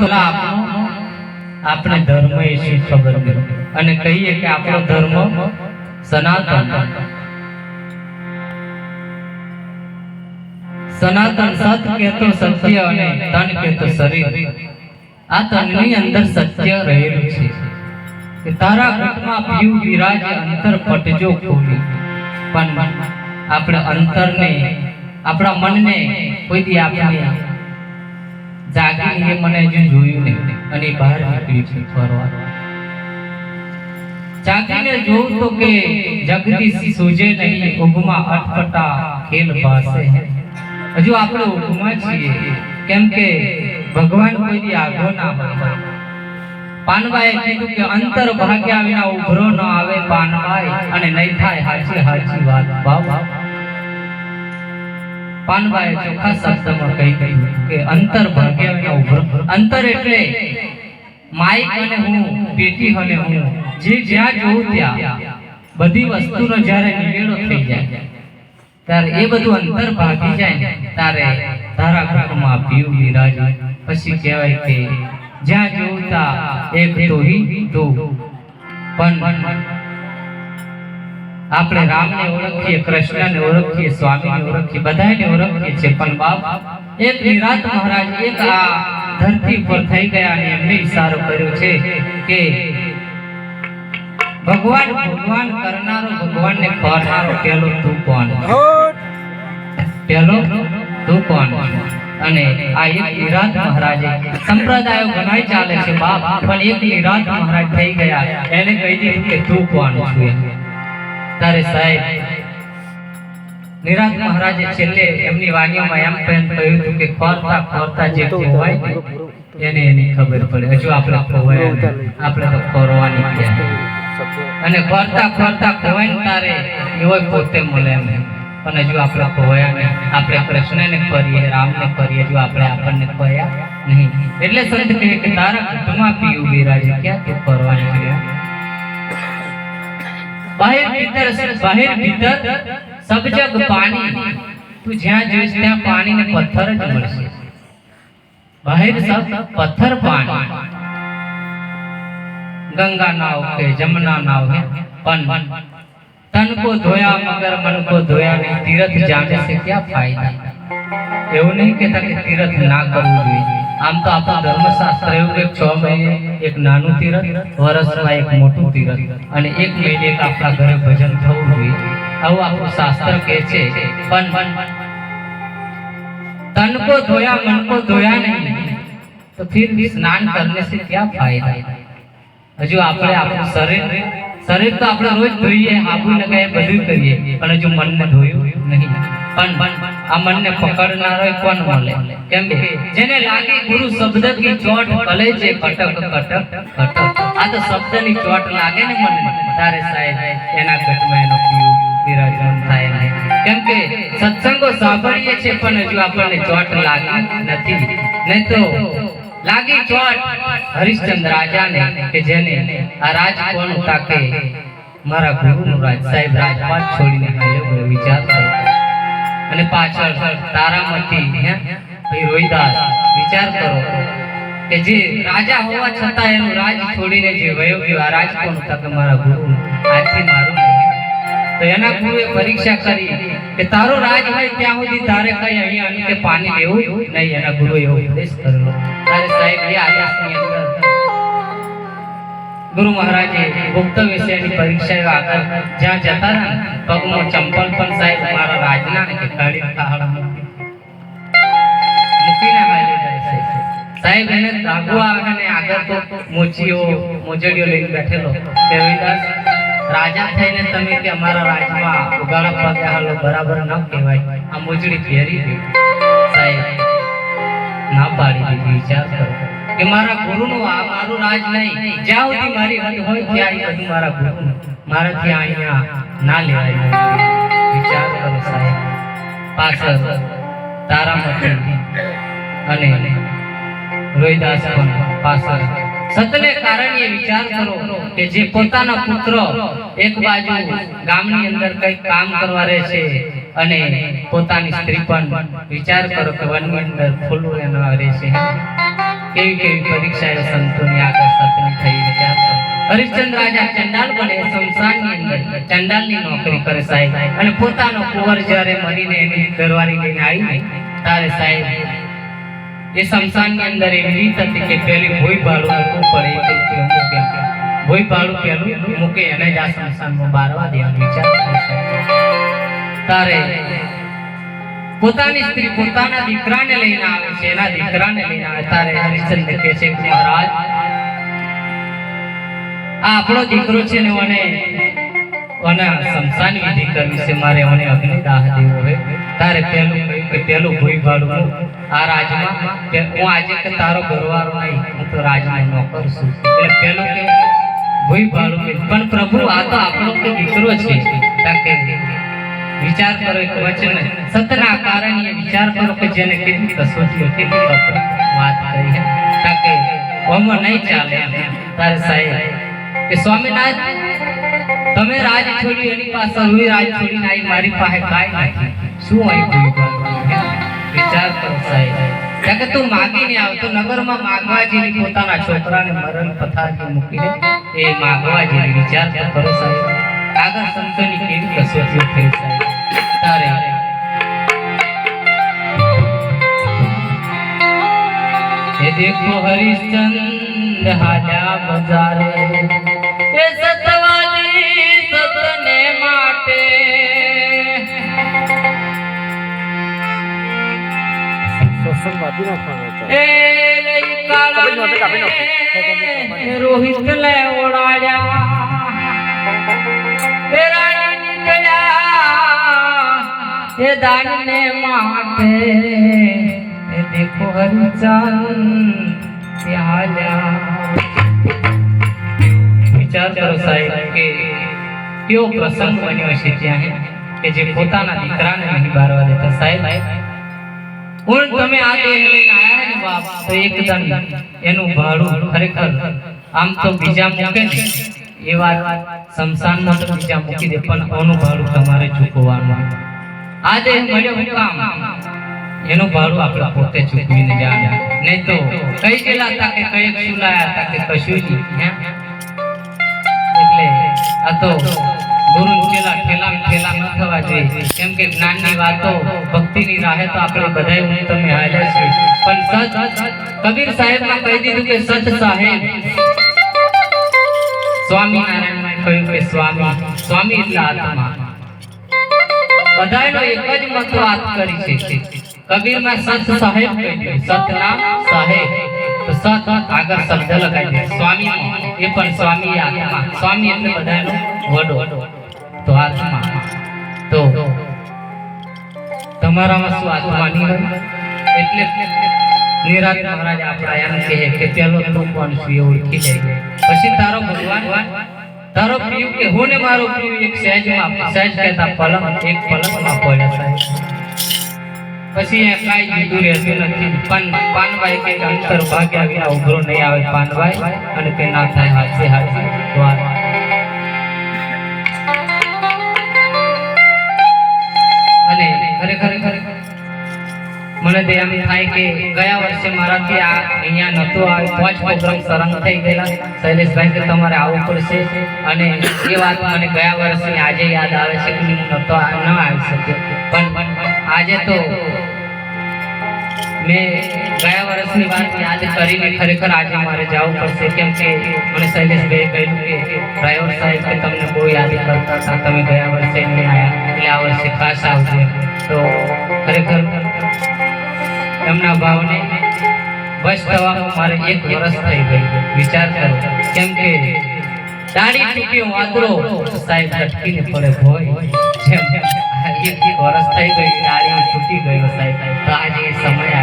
તો આપણો આપણે ધર્મ એ શું ખબર અને કહીએ કે આપણો ધર્મ સનાતન. સનાતન સત કહેતો સત્ય અને તન કહેતો શરીર. આ તનની અંદર સત્ય રહેલું છે. કે તારા કુટમાં પીવ વિરાજ અંતર, પટજો ખોલી. પણ આપણે અંતરને, આપણા મનને કોઈ આપણે જાગીને મને હજુ જોયું નહીં અને બહાર નીકળી છે ફરવા. જાગીને જોઉં તો કે જગદીશ સૂજે નહીં, ઉગમાં અટપટા ખેલ ભાસે. હજુ આપણે ઉગમાં છીએ, કેમ કે ભગવાન કોઈ દી આગો ના હોય. પાનવાએ કીધું કે અંતર ભાગ્યા વિના ઉભરો ન આવે પાનવાય અને નહીં થાય હાચી હાચી વાત વાહ પાનવાએ ચોખ્ખા શબ્દમાં કહી કહ્યું કે અંતર ભાગ્યા વિના અંતર એટલે માઇક અને હું પેટી અને હું. જે જ્યાં જોઉં ત્યાં. બધી વસ્તુનો જ્યારે નિવેડો થઈ જાય, ત્યારે એ બધું અંતર ભાગી જાય ત્યારે તારા ઘરમાં પીવું વિરાજ પછી કહેવાય કે જ્યાં જોઉં ત્યાં એક તો હી તો પણ આપણે રામને ઓળખીએ કૃષ્ણને ઓળખીએ સ્વામીને ઓળખીએ બધાને ઓળખીએ છે પણ બાપ એક નિરાત મહારાજ એક આ ધરતી પર થઈ ગયા અને એમને ઈશારો કર્યો છે કે ભગવાન ભગવાન કરનારો ભગવાનને કરનારો પેલો તું કોણ? પેલો તું કોણ? અને આ એક નિરાત મહારાજે સંપ્રદાયો ઘણાય ચાલે છે બાપ પણ એક નિરાત મહારાજ થઈ ગયા. એને કહી દીધું કે તું કોણ છું તારે સાહેબ નિરાજ મહારાજે છેલ્લે એમની વાણીઓમાં એમ પણ કહ્યું હતું કે ખોરતા ખોરતા જે કહેવાય ને, એને એની ખબર પડે. હજુ આપણે ખોવાય આપણે તો ખોરવાની અને ખોરતા ખોરતા ખોવાય ને તારે એવો પોતે મળે એમ. પણ હજુ આપણે ખોવાયા નહીં. આપણે કૃષ્ણને કરીએ રામને કરીએ હજુ આપણે આપણને ખોયા નહીં. એટલે સંત કહે કે તારા ઘટમાં પીવું બિરાજે ક્યાં તું ફરવા નીકળ્યો બહાર ભીતર બહાર ભીતર સબ જગ પાણી તું જ્યાં જોઈશ ત્યાં પાણી ને પથ્થર જ મળશે બહાર સબ પથ્થર પાણી ગંગા નાવ કે જમના નાવ હે પન તન કો ધોયા મગર મન કો ધોયા નહીં તીર્થ જાને સે ક્યા ફાયદા એવું નહીં કહેતા કે તીર્થ ના કરવું જોઈએ આમ તો આપણું ધર્મશાસ્ત્ર એવું કે છ મહિને એક નાનું તીરથ વર્ષમાં એક મોટું તીરથ અને એક મહિને આપણા ઘરે ભજન થવું જોઈએ. આવું આપણું શાસ્ત્ર કહે છે. પણ તન કો ધોયા, મન કો ધોયા નહીં. તો ફિર સ્નાન કરને સે ક્યાં ફાયદા? હજુ આપણે આપણું શરીર શરીર તો આપણે રોજ ધોઈએ સાબુ કઈ બધું કરીએ, પણ હજુ મનને ધોયું નહીં. પણ આ કોણ મળે કેમ કે જેને લાગે ગુરુ શબ્દ કી ચોટ ભલે છે, કટક કટક કટક. આ તો શબ્દની ચોટ લાગે ને મને તારે સાહેબ, એના ઘટમાં એનો વિરાજમાન થાય નહીં. કેમ કે સત્સંગો સાંભળીએ છે પણ હજુ આપણને ચોટ લાગી નથી. નહીં તો લાગી ચોટ હરિશ્ચંદ્ર રાજાને કે જેને આ રાજ કોણ તાકે? મારા ગુરુનું રાજ સાહેબ રાજપાટ છોડીને હાલ્યો વિચાર કરો. અને પાછળ તારામતી ભાઈ રોહિદાસ, વિચાર કરો કે જે રાજા હોવા છતાં એનું રાજ છોડીને જે વયો ગયો, આ રાજ હતા તમારા ગુરુ, આજથી મારું તો એના ગુરુએ પરીક્ષા કરી કે તારો રાજ હોય ત્યાં સુધી તારે કઈ અહીંયા આવીને પાણી લેવું નહીં. એના ગુરુએ એવો ઉપદેશ કરેલો. તારે સાહેબ, એ આદેશ અંદર ગુરુ મહારાજે ગુપ્ત વિષયની પરીક્ષા આગળ જ્યાં જતા હતા પગમાં ચંપલ પણ સાહેબ મારા રાજના કે કાળી કાઢા મૂકીને. છે સાહેબ. એને દાગો આવે આગળ તો મોચીઓ મોજડીઓ લઈને બેઠેલો. કે રવિદાસ રાજા થઈને તમે કે અમારા રાજમાં ઉગાડા પગે હાલો, બરાબર ન કહેવાય. આ મોજડી પહેરી ગઈ. સાહેબ, ના પાડી દીધી, વિચાર કરો. કે મારા ગુરુનો આ મારું રાજ નહીં. જ્યાં સુધી મારી હદ હોય ત્યાં બધું મારા ગુરુ મારાથી અહીંયા ના લેવાય. વિચાર કરો સાહેબ. પાછળ તારામતી અને રોહિદાસ પણ પાછળ. સતને કારણે વિચાર કરો કે જે પોતાના પુત્ર એક બાજુ ગામની અંદર કઈ કામ કરવા રહે છે અને પોતાની સ્ત્રી પણ વિચાર કરો કે વનની અંદર ફૂલો એના રહે છે કેવી કેવી પરીક્ષાઓ સંતોની આગળ સતની થઈ કરો. હરિશ્ચંદ્ર રાજા ચંડાલ બને શમશાનની અંદર ચંડાલની નોકરી કરે સાહેબ. અને પોતાનો કુંવર જ્યારે મરીને એની ઘરવાળી લઈને આવી તારે સાહેબ એ શમશાનની અંદર એવી રીત હતી કે પેલી ભોય ભાડું મૂકવું પડે ભોય ભાડું પેલું મૂકે, એને જ આ શમશાનમાં બારવા દેવાનું વિચાર તારે પોતાની સ્ત્રી પોતાના દીકરાને લઈને આવે છે. એના દીકરાને લઈને આવે. તારે હરિચંદ્ર કહે છે, મહારાજ, આ આપણો દીકરો છે ને મને અને શમશાન વિધિ કરવી છે. મારે મને અગ્નિદાહ દેવો હોય તારે પેલું કહ્યું કે પેલું ભૂઈ ભાડું આ રાજમાં કે હું આજે કે તારો ઘરવાળો નહીં, હું તો રાજમાં નોકર છું. એટલે પેલું કે ભૂઈ ભાડું પણ પ્રભુ, આ તો આપણો તો દીકરો છે. વિચાર કરો એક વચન. સતના કારણે વિચાર કરો કે જેને કેટલી કસોટીઓ, કેટલી વાત કરી હે. તાકે ઓમો નહીં ચાલે તારે સાહેબ, કે સ્વામિનાથ, તમે રાજ છોડી એની પાસે, હું રાજ છોડીને આવી મારી પાસે કાંઈ નથી. શું આવી વિચાર કરો સાહેબ. કે તું માગીને આવતો નગરમાં માગવા જેવી પોતાના છોકરાને મરણ પથારી મૂકીને એ માગવા જેવી વિચાર કરો સાહેબ. આગળ સંતોની કેવી કસોટીઓ થઈ જાય? તારે. એ દેખો હરિશ્ચંદ હાજા બજારે. એ સતવાલી સતને માટે. સત્સંગ વાંચી નાખવાનો એ લઈ કાળાને રોહિત લે ઓળાડ્યા એ દાનને માટે દેખો હરિચંદ સાહેબ કે કેવો પ્રસંગ બન્યો છે ત્યાં કે જે પોતાના દીકરાને નહીં બારવા તમે આ આયા ને બાપ એનું ભાડું ખરેખર આમ તો બીજા મૂકે એ વાત શમશાનમાં તો બીજા મૂકી દે, પણ ભાડું તમારે ચૂકવવાનું. આ દેહ મળ્યો હું કામ એનું ભાડું આપણે પોતે ચૂકવીને જવાનું નહીં તો કઈ ગયેલા હતા કે કઈ શું લાયા હતા કે કશું જ હે? એટલે આ તો ગુરુ ચેલા ઠેલા ઠેલા ન થવા જોઈએ. કેમ કે જ્ઞાનની વાતો, ભક્તિની રાહે તો આપણે બધાય હું તમે હાલ્યા છે પણ સત કબીર સાહેબમાં કહી દીધું કે સત સાહેબ. સ્વામી નારાયણમાં કહ્યું કે સ્વામી. સ્વામી એટલે આત્મા. બધાયનો એક જ મત વાત કરી છે. કબીરમાં સત સાહેબ કહી સાહેબ. તમારામાં શું આત્મા નહીં હોય એટલે કે પછી તારો ભગવાન તારો પ્રિય કે હું ને મારો પ્રિય એક સહેજમાં સહેજ કહેતા પલંગ એક પલંગમાં પડ્યા સાહેબ. પછી એ કાઈ જુદું રહેતું નથી. પણ પાનભાઈ કઈ અંતર ભાગ્યા વિના ઉભરો નહીં આવે પાનભાઈ અને તે ના થાય હાથે હાથે. દ્વાર મને તો એમ થાય કે ગયા વર્ષે મારાથી આ અહીંયા નહોતો આવ્યો. પાંચ પ્રોગ્રામ સરંગ થઈ ગયેલા. શૈલેષભાઈ કે તમારે આવવું પડશે. અને એ વાત મને ગયા વર્ષની આજે યાદ આવે છે કે હું નહોતો ન આવી શક્યો. પણ આજે તો મેં ગયા વર્ષની વાત યાદ કરીને ખરેખર આજે મારે જવું પડશે. કેમ કે મને શૈલેષભાઈએ કહ્યું કે ડ્રાઈવર સાહેબ કે તમને બહુ યાદ કરતા હતા. તમે ગયા વર્ષે નહીં આવ્યા એટલે આ વર્ષે ખાસ આવજો તો ખરેખર એમના ભાવને બસ થવામાં મારે એક વર્ષ થઈ ગયું વિચાર કરો, કેમ કે દાઢી ચૂકી વાંદરો સાહેબ લટકીને પડે ભોય. એક વર્ષ થઈ ગયું દાડી છૂટી ગયો સાહેબ. તો આજે સમય